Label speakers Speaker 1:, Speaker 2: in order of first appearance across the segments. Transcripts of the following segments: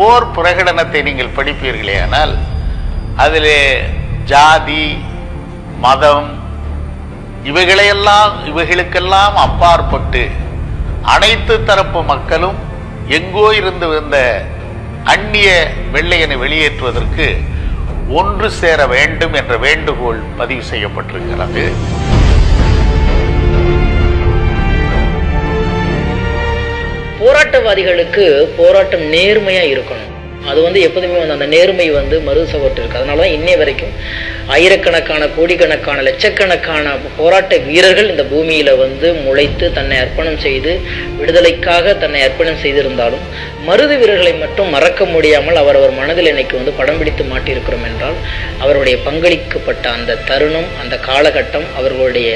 Speaker 1: போர் பிரகடனத்தை நீங்கள் படிப்பீர்களே ஆனால் அதில் ஜாதி மதம் இவைகளையெல்லாம் இவைகளுக்கெல்லாம் அப்பாற்பட்டு அனைத்து தரப்பு மக்களும் எங்கோ இருந்து வந்த அந்நிய வெள்ளையனை வெளியேற்றுவதற்கு ஒன்று சேர வேண்டும் என்ற வேண்டுகோள் பதிவு செய்யப்பட்டிருக்கிறது.
Speaker 2: போராட்டவாதிகளுக்கு போராட்டம் நேர்மையாக இருக்கணும். அது வந்து எப்போதுமே வந்து அந்த நேர்மை வந்து மறுசவற்று இருக்கு. அதனால தான் இன்னை வரைக்கும் ஆயிரக்கணக்கான கோடிக்கணக்கான லட்சக்கணக்கான போராட்ட வீரர்கள் இந்த பூமியில் வந்து முளைத்து தன்னை அர்ப்பணம் செய்து விடுதலைக்காக தன்னை அர்ப்பணம் செய்திருந்தாலும் மருது வீரர்களை மட்டும் மறக்க முடியாமல் அவரவர் மனதில் இன்னைக்கு வந்து படம் பிடித்து மாட்டியிருக்கிறோம் என்றால் அவருடைய பங்களிக்கப்பட்ட அந்த தருணம் அந்த காலகட்டம் அவர்களுடைய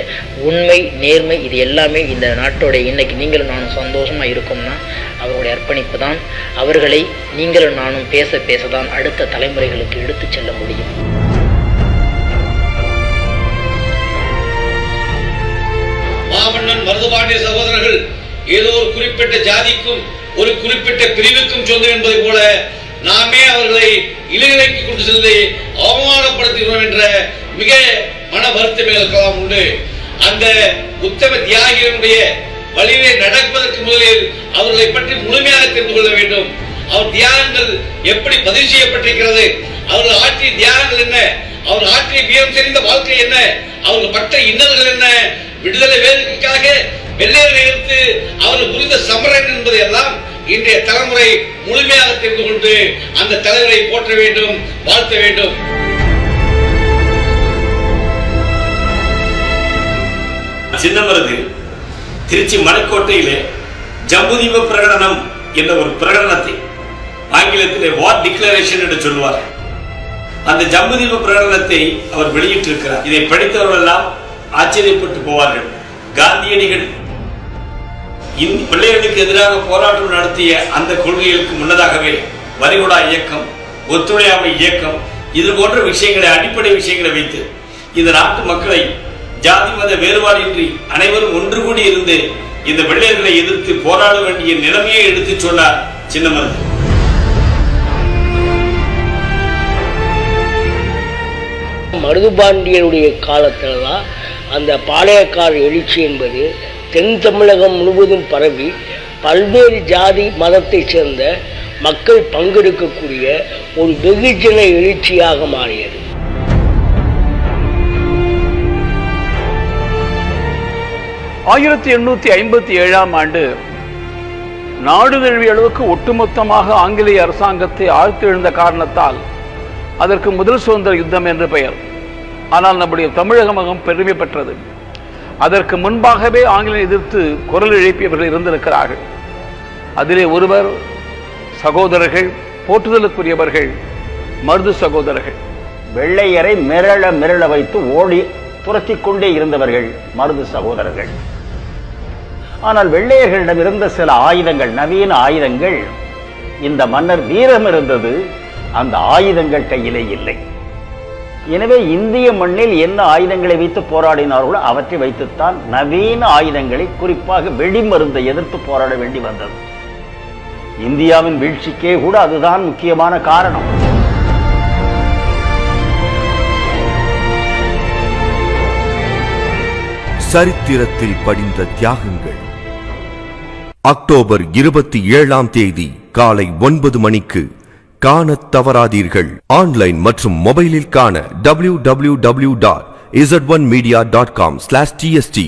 Speaker 2: உண்மை நேர்மை இது எல்லாமே இந்த நாட்டோடைய இன்னைக்கு நீங்களும் நானும் சந்தோஷமாக இருக்கோம்னா அவருடைய அர்ப்பணிப்பு தான். அவர்களை நீங்களும் நானும் நானும் பேச பேசதான் அடுத்த தலைமுறைகளுக்கு எடுத்துச் செல்ல முடியும்.
Speaker 3: மாமன்னன் மருதுபாண்டிய சகோதரர்கள் ஏதோ ஒரு குறிப்பிட்ட ஜாதிக்கும் ஒரு குறிப்பிட்ட பிரிவுக்கும் சொந்தம் என்பதை போல நாமே அவர்களை இளைநிலைக்கு கொண்டு செல்வதை அவமானப்படுத்துகிறோம் என்ற மிக மன வருத்தம் இருக்கலாம் உண்டு. அந்த உத்தம தியாகிகளுடைய வழியிலே நடப்பதற்கு முதலில் அவர்களை பற்றி முழுமையாக தெரிந்து கொள்ள வேண்டும். அவர் தியாகங்கள் எப்படி பதிவு செய்யப்பட்டிருக்கிறது? அவர்கள் ஆற்றிய தியாகங்கள் என்ன? அவர் ஆற்றிய வீரம் தெரிந்த வாழ்க்கை என்ன? அவர்கள் பட்ட இன்னல்கள் என்ன? விடுதலை வேலைக்காக வெள்ளையரை எடுத்து அவர்கள் புரிந்த சமரன் என்பதை எல்லாம் இன்றைய தலைமுறை முழுமையாக தெரிந்து கொண்டு அந்த தலைவரை போற்ற வேண்டும் வாழ்த்த வேண்டும்.
Speaker 4: சின்னமரது திருச்சி மலைக்கோட்டையிலே ஜம்புதீப பிரகடனம் என்ற ஒரு பிரகடனத்தை ஆங்கிலத்திலே வார் டிக்ளரேஷன் என்று சொல்லுவார். அந்த ஜம்புதீப பிரகடனத்தை அவர் வெளியிட்டிருக்கிறார். இதை படித்தவர்கள் எல்லாம் ஆச்சரியப்பட்டு போவார்கள். காந்தியடிகள் பிள்ளைகளுக்கு எதிராக போராட்டம் நடத்திய அந்த கொள்கைகளுக்கு முன்னதாகவே வரிகுடா இயக்கம் ஒத்துழையாமை இயக்கம் இது போன்ற விஷயங்களை அடிப்படை விஷயங்களை வைத்து இந்த நாட்டு மக்களை ஜாதி மத வேறுபாடின்றி அனைவரும் ஒன்று கூடி இருந்து இந்த வெள்ளையர்களை எதிர்த்து போராட வேண்டிய நிலைமையை எடுத்துச் சொன்னார் சின்னமருது
Speaker 5: மருதுபாண்டியனுடைய காலத்தில் தான் அந்த பாளையக்கார் எழுச்சி என்பது தென் தமிழகம் முழுவதும் பரவி பல்வேறு ஜாதி மதத்தைச் சேர்ந்த மக்கள் பங்கெடுக்கக்கூடிய ஒரு வெகுஜன எழுச்சியாக மாறியது.
Speaker 6: ஆயிரத்தி எண்ணூத்தி ஐம்பத்தி ஏழாம் ஆண்டு நாடு தழுவிய அளவுக்கு ஒட்டுமொத்தமாக ஆங்கிலேய அரசாங்கத்தை ஆழ்த்தெழுந்த காரணத்தால் அதற்கு முதல் சுதந்திர யுத்தம் என்று பெயர். ஆனால் நம்முடைய தமிழகமாகவும் பெருமை பெற்றது. அதற்கு முன்பாகவே ஆங்கிலம் எதிர்த்து குரல் எழுப்பியவர்கள் இருந்திருக்கிறார்கள். அதிலே ஒருவர் சகோதரர்கள் போற்றுதலுக்குரியவர்கள் மருது சகோதரர்கள்.
Speaker 7: வெள்ளையரை மிரள மிரள வைத்து ஓடி துரத்தி கொண்டே இருந்தவர்கள் மருது சகோதரர்கள். ஆனால் வெள்ளையர்களிடம் இருந்த சில ஆயுதங்கள் நவீன ஆயுதங்கள் இந்த மன்னர் வீரம் இருந்தது. அந்த ஆயுதங்கள் கையிலே இல்லை. எனவே இந்திய மண்ணில் என்ன ஆயுதங்களை வைத்து போராடினார்களோ அவற்றை வைத்துத்தான் நவீன ஆயுதங்களை குறிப்பாக வெடிமருந்தை எதிர்த்து போராட வேண்டி வந்தது. இந்தியாவின் வீழ்ச்சிக்கே கூட அதுதான் முக்கியமான காரணம்.
Speaker 8: சரித்திரத்தில் படிந்த தியாகங்கள். அக்டோபர் இருபத்தி ஏழாம் தேதி காலை ஒன்பது மணிக்கு காணத் தவறாதீர்கள் ஆன்லைன் மற்றும் மொபைலில் காண W W W dot Z one media dot com slash DST